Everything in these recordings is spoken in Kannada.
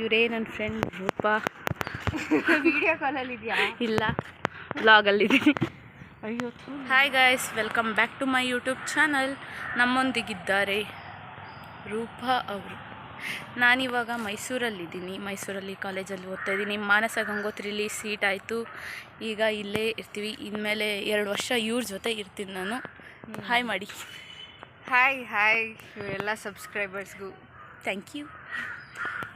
ಇವರೇ ನನ್ನ ಫ್ರೆಂಡ್ ರೂಪ. ವಿಡಿಯೋ ಕಾಲಲ್ಲಿ ಇದೆಯಾ? ಇಲ್ಲ ಬ್ಲಾಗಲ್ಲಿದ್ದೀನಿ ಅಯ್ಯೋ hi guys welcome back to my YouTube channel ನಮ್ಮೊಂದಿಗಿದ್ದಾರೆ ರೂಪಾ ಅವರು. ನಾನಿವಾಗ ಮೈಸೂರಲ್ಲಿದ್ದೀನಿ ಮೈಸೂರಲ್ಲಿ ಕಾಲೇಜಲ್ಲಿ ಓದ್ತಾ ಇದ್ದೀನಿ. ಮಾನಸ ಗಂಗೋತ್ರಿಲಿ ಸೀಟ್ ಆಯಿತು. ಈಗ ಇಲ್ಲೇ ಇರ್ತೀವಿ. ಇನ್ಮೇಲೆ ಎರಡು ವರ್ಷ ಇವ್ರ ಜೊತೆ ಇರ್ತೀನಿ ನಾನು. ಹಾಯ್ ಮಾಡಿ. ಹಾಯ್ ಹಾಯ್ ಎಲ್ಲ ಸಬ್ಸ್ಕ್ರೈಬರ್ಸ್ಗೂ ಥ್ಯಾಂಕ್ ಯು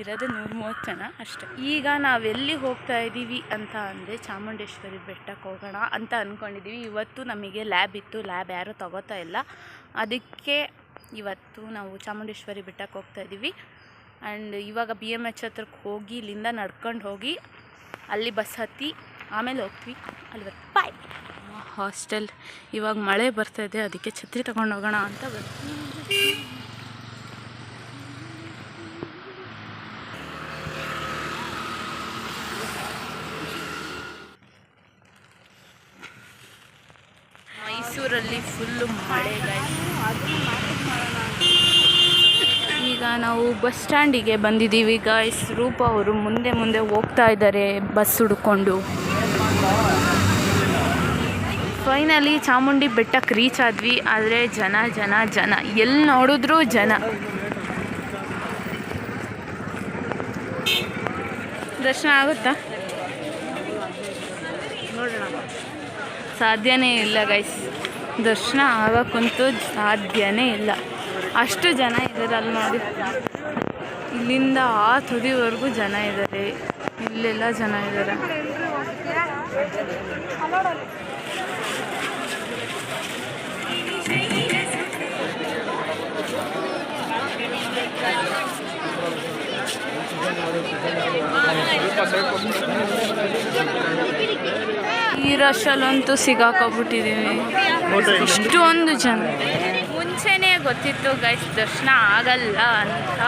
ಇರೋದು ನೂರ ಮೂವತ್ತು ಜನ ಅಷ್ಟೆ. ಈಗ ನಾವು ಎಲ್ಲಿ ಹೋಗ್ತಾ ಇದ್ದೀವಿ ಅಂತ ಅಂದರೆ ಚಾಮುಂಡೇಶ್ವರಿ ಬೆಟ್ಟಕ್ಕೆ ಹೋಗೋಣ ಅಂತ ಅಂದ್ಕೊಂಡಿದ್ದೀವಿ ಇವತ್ತು ನಮಗೆ ಲ್ಯಾಬ್ ಇತ್ತು. ಲ್ಯಾಬ್ ಯಾರೂ ತಗೋತಾ ಇಲ್ಲ. ಅದಕ್ಕೆ ಇವತ್ತು ನಾವು ಚಾಮುಂಡೇಶ್ವರಿ ಬೆಟ್ಟಕ್ಕೆ ಹೋಗ್ತಾ ಇದ್ದೀವಿ ಆ್ಯಂಡ್ ಇವಾಗ ಬಿ ಎಂ ಎಚ್ ಹತ್ರಕ್ಕೆ ಹೋಗಿ, ಇಲ್ಲಿಂದ ನಡ್ಕೊಂಡು ಹೋಗಿ, ಅಲ್ಲಿ ಬಸ್ ಹತ್ತಿ ಆಮೇಲೆ ಹೋಗ್ತೀವಿ. ಅಲ್ಲಿ ಬಾಯ್. ಹಾಸ್ಟೆಲ್. ಇವಾಗ ಮಳೆ ಬರ್ತಾ ಇದೆ. ಅದಕ್ಕೆ ಛತ್ರಿ ತಗೊಂಡು ಹೋಗೋಣ ಅಂತ ಬರ್ತೀವಿ ಮೈಸೂರಲ್ಲಿ ಫುಲ್ಲು ಮಳೆ. ಈಗ ನಾವು ಬಸ್ ಸ್ಟ್ಯಾಂಡಿಗೆ ಬಂದಿದ್ದೀವಿ ಗಾಯ್ಸ್ ರೂಪ ಅವರು ಮುಂದೆ ಮುಂದೆ ಹೋಗ್ತಾ ಇದ್ದಾರೆ ಬಸ್ ಹುಡ್ಕೊಂಡು. ಫೈನಲಿ ಚಾಮುಂಡಿ ಬೆಟ್ಟಕ್ಕೆ ರೀಚ್ ಆದ್ವಿ. ಆದರೆ ಜನ ಜನ ಜನ. ಎಲ್ಲಿ ನೋಡಿದ್ರು ಜನ. ದರ್ಶನ ಆಗುತ್ತಾ? ನೋಡೋಣ. ಸಾಧ್ಯನೇ ಇಲ್ಲ ಗೈಸ್ ದರ್ಶನ ಆಗೋಕ್ಕಂತೂ ಸಾಧ್ಯನೇ ಇಲ್ಲ. ಅಷ್ಟು ಜನ ಇದ್ದಾರೆ ಅಲ್ಲಿ ನೋಡಿ. ಇಲ್ಲಿಂದ ಆ ತುದಿವರೆಗೂ ಜನ ಇದ್ದಾರೆ ಇಲ್ಲೆಲ್ಲ ಜನ ಇದ್ದಾರೆ ಈ ರಶಲ್ಲಂತೂ ಸಿಗಾಕೊಬಿಟ್ಟಿದ್ದೀವಿ ಇಷ್ಟೊಂದು ಜನ. ಮುಂಚೆನೇ ಗೊತ್ತಿತ್ತು ಗೈಸ್ ದರ್ಶನ ಆಗಲ್ಲ ಅಂತ.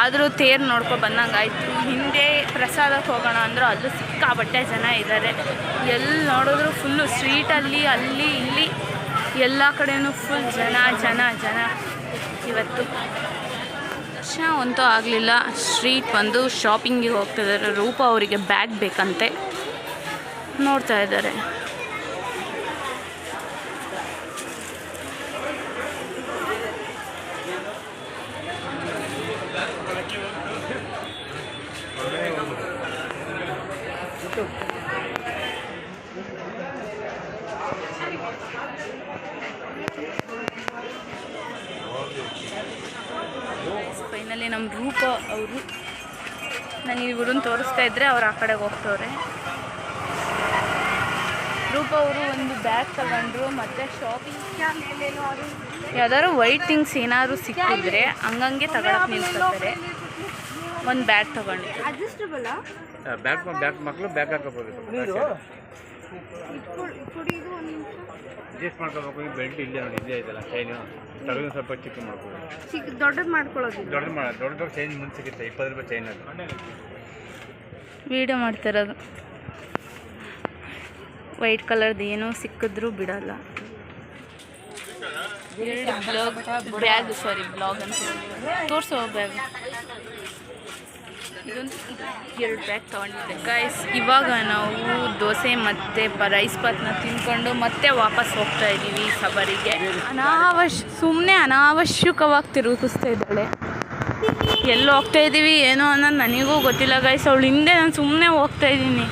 ಆದರೂ ತೇರು ನೋಡ್ಕೊ ಬಂದಂಗಾಯ್ತು ಹಿಂದೆ ಪ್ರಸಾದಕ್ಕೆ ಹೋಗೋಣ ಅಂದರೂ ಅಲ್ಲೂ ಸಿಕ್ಕಾಬಟ್ಟೆ ಜನ ಇದ್ದಾರೆ ಎಲ್ಲಿ ನೋಡಿದ್ರು ಫುಲ್ಲು ಸ್ಟ್ರೀಟಲ್ಲಿ ಅಲ್ಲಿ ಇಲ್ಲಿ. ಎಲ್ಲ ಕಡೆನೂ ಫುಲ್ ಜನ ಜನ ಜನ. ಇವತ್ತು ದರ್ಶನ ಅಂತೂ ಆಗಲಿಲ್ಲ. ಸ್ಟ್ರೀಟ್ ಬಂದು ಶಾಪಿಂಗಿಗೆ ಹೋಗ್ತಿದ್ದಾರೆ ರೂಪ ಅವರಿಗೆ ಬ್ಯಾಗ್ ಬೇಕಂತೆ. ನೋಡ್ತಾ ಇದ್ದಾರೆ. ಫೈನಲಿ ನಮ್ಮ ರೂಪ ಅವರು. ನಾನು ಇವ್ರನ್ನ ತೋರಿಸ್ತಾ ಇದ್ದರೆ ಅವ್ರು ಆ ಕಡೆಗೆ ಹೋಗ್ತವ್ರೆ. ರೂಪ ಅವರು ಒಂದು ಬ್ಯಾಗ್ ತಗೊಂಡ್ರು ಮತ್ತು ಶಾಪಿಂಗ್ ಯಾವ್ದಾದ್ರು ವೈಟ್ ಥಿಂಗ್ಸ್ ಏನಾದ್ರು ಸಿಕ್ಕಿದ್ರೆ ಹಂಗಂಗೆ ತಗೊಳಕ್ ನಿಲ್ಸ್ತಾರೆ ಒಂದು ಬ್ಯಾಗ್ ತಗೊಂಡಿದ್ರು ಅಡ್ಜಸ್ಟಬಲ್ ಬ್ಯಾಕ್ ಬ್ಯಾಕ್ ಮಕ್ಕಳು ಬ್ಯಾಕ್ ಹಾಕೋಬೋದು. ಕುಡಿದು ಒಂದು ನಿಮಿಷ. ಅಡ್ಜಸ್ಟ್ ಮಾಡ್ಕೋಬೇಕು. ಈ ಬೆಲ್ಟ್ ಇಲ್ಲೇ ನೋಡಿ ಇಲ್ಲೇ ಇದೆಲ್ಲ ಚೈನು ಸ್ವಲ್ಪ ಚಿಕ್ಕ ದೊಡ್ಡದು ಮಾಡ್ಕೊಳ್ಳೋದು. ದೊಡ್ಡ ಮಾಡ ದೊಡ್ಡ ದೊಡ್ಡ ಚೈನ್ ಮುಂದೆ ಸಿಗುತ್ತೆ ಇಪ್ಪತ್ತು ರೂಪಾಯಿ ಚೈನ್ ಅದು. ವೀಡಿಯೋ ಮಾಡ್ತಿರೋದು. ವೈಟ್ ಕಲರ್ದು ಏನೋ ಸಿಕ್ಕಿದ್ರೂ ಬಿಡಲ್ಲ. ಬ್ಲಾಗ್ ಬ್ಯಾಗ್ ಸಾರಿ ಬ್ಲಾಗ್ ಅಂತ ತೋರಿಸೋ ಬ್ಯಾಗ್. ಇದೊಂದು ಇದು ಎರಡು ಬ್ಯಾಗ್ ತೊಗೊಂಡಿದ್ದೆ. ಗಾಯ್ಸ್ ಇವಾಗ ನಾವು ದೋಸೆ ಮತ್ತು ಪ ರೈಸ್ ಪಾತ್ನ ತಿನ್ಕೊಂಡು ಮತ್ತೆ ವಾಪಸ್ ಹೋಗ್ತಾ ಇದ್ದೀವಿ ಸಬರಿಗೆ. ಅನಾವಶ್ಯ ಸುಮ್ಮನೆ ಅನಾವಶ್ಯಕವಾಗಿ ತಿರುಗಿಸ್ತಾ ಇದ್ದಾಳೆ. ಎಲ್ಲಿ ಹೋಗ್ತಾ ಇದ್ದೀವಿ ಏನೋ ಅನ್ನೋದು ನನಗೂ ಗೊತ್ತಿಲ್ಲ. ಗೈಸ್ ಅವಳು ಹಿಂದೆ ನಾನು ಸುಮ್ಮನೆ ಹೋಗ್ತಾ ಇದ್ದೀನಿ.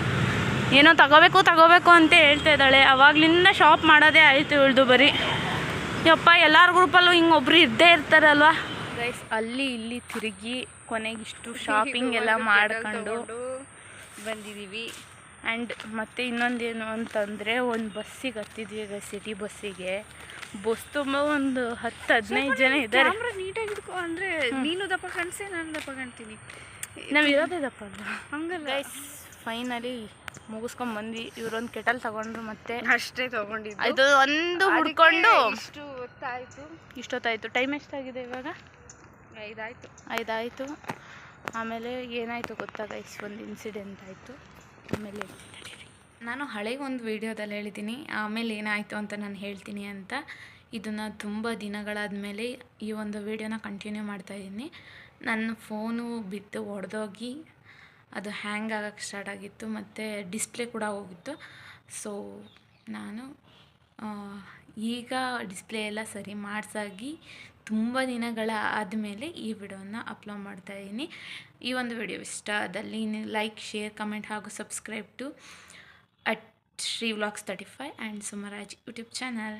ಏನೋ ತಗೋಬೇಕು ತಗೋಬೇಕು ಅಂತ ಹೇಳ್ತಾ ಇದ್ದಾಳೆ. ಅವಾಗ್ಲಿಂದ ಶಾಪ್ ಮಾಡೋದೇ ಆಯಿತು ಇವಳ್ದು ಬರೀ. ಯಪ್ಪ ಎಲ್ಲರ ಗ್ರೂಪಲ್ಲೂ ಹಿಂಗೆ ಒಬ್ರು ಇದ್ದೇ ಇರ್ತಾರಲ್ವಾ ಗೈಸ್ ಅಲ್ಲಿ ಇಲ್ಲಿ ತಿರುಗಿ ಕೊನೆಗೆ ಇಷ್ಟು ಶಾಪಿಂಗ್ ಎಲ್ಲ ಮಾಡ್ಕೊಂಡು ಬಂದಿದ್ದೀವಿ ಆ್ಯಂಡ್ ಮತ್ತೆ ಇನ್ನೊಂದೇನು ಅಂತಂದರೆ ಒಂದು ಬಸ್ಸಿಗೆ ಹತ್ತಿದ್ವಿ ಈಗ ಸಿಟಿ ಬಸ್ಸಿಗೆ ಬಸ್ ತುಂಬ ಒಂದು ಹತ್ತು ಹದಿನೈದು ಜನ ಇದ್ದಾರೆ. ನೀಟಾಗಿ ಇಟ್ಕೊ ಅಂದರೆ ನೀನು ದಪ್ಪ ಕಾಣಿಸೆ ನಾನು ದಪ್ಪ ಕಾಣ್ತೀನಿ. ನಾವು ಇರೋದೇದಪ್ಪ ಅಲ್ಲ ಹಂಗಲ್ಲ. ಗೈಸ್ ಫೈನಲಿ ಮುಗಿಸ್ಕೊಂಡ್ ಬಂದ್ವಿ. ಇವ್ರೊಂದು ಕೆಟಲ್ ತಗೊಂಡ್ರು ಮತ್ತೆ ಅಷ್ಟೇ ತಗೊಂಡಿದ್ದು. ಅದು ಒಂದು ಹುಡ್ಕೊಂಡು ಅದಕ್ಕೆ ಇಷ್ಟು ಹೊತ್ತಾಯ್ತು. ಇಷ್ಟೊತ್ತಾಯಿತು. ಟೈಮ್ ಎಷ್ಟಾಗಿದೆ ಇವಾಗ? ಐದಾಯ್ತು. ಐದಾಯ್ತು. ಆಮೇಲೆ ಏನಾಯಿತು ಗೊತ್ತಾ ಗೈಸ್ ಒಂದು ಇನ್ಸಿಡೆಂಟ್ ಆಯಿತು. ಆಮೇಲೆ ನಾನು ಹಳೆ ಒಂದು ವೀಡಿಯೋದಲ್ಲಿ ಹೇಳಿದ್ದೀನಿ. ಆಮೇಲೆ ಏನಾಯಿತು ಅಂತ ನಾನು ಹೇಳ್ತೀನಿ ಅಂತ. ಇದನ್ನು ತುಂಬ ದಿನಗಳಾದ ಮೇಲೆ ಈ ಒಂದು ವಿಡಿಯೋನ ಕಂಟಿನ್ಯೂ ಮಾಡ್ತಾಯಿದ್ದೀನಿ ನನ್ನ ಫೋನು ಬಿದ್ದು ಒಡೆದೋಗಿ ಅದು ಹ್ಯಾಂಗ್ ಆಗಕ್ಕೆ ಸ್ಟಾರ್ಟ್ ಆಗಿತ್ತು ಮತ್ತು ಡಿಸ್ಪ್ಲೇ ಕೂಡ ಹೋಗಿತ್ತು. ಸೊ ನಾನು ಈಗ ಡಿಸ್ಪ್ಲೇ ಎಲ್ಲ ಸರಿ ಮಾಡಿಸಾಗಿ ತುಂಬ ದಿನಗಳ ಆದಮೇಲೆ ಈ ವಿಡಿಯೋನ ಅಪ್ಲೋಡ್ ಮಾಡ್ತಾ ಇದ್ದೀನಿ. ಈ ಒಂದು ವಿಡಿಯೋ ಇಷ್ಟ ಆದಲ್ಲಿ ಲೈಕ್ ಶೇರ್ ಕಮೆಂಟ್ ಹಾಗೂ subscribe to at Shri vlogs thirty five and Sumaraj YouTube channel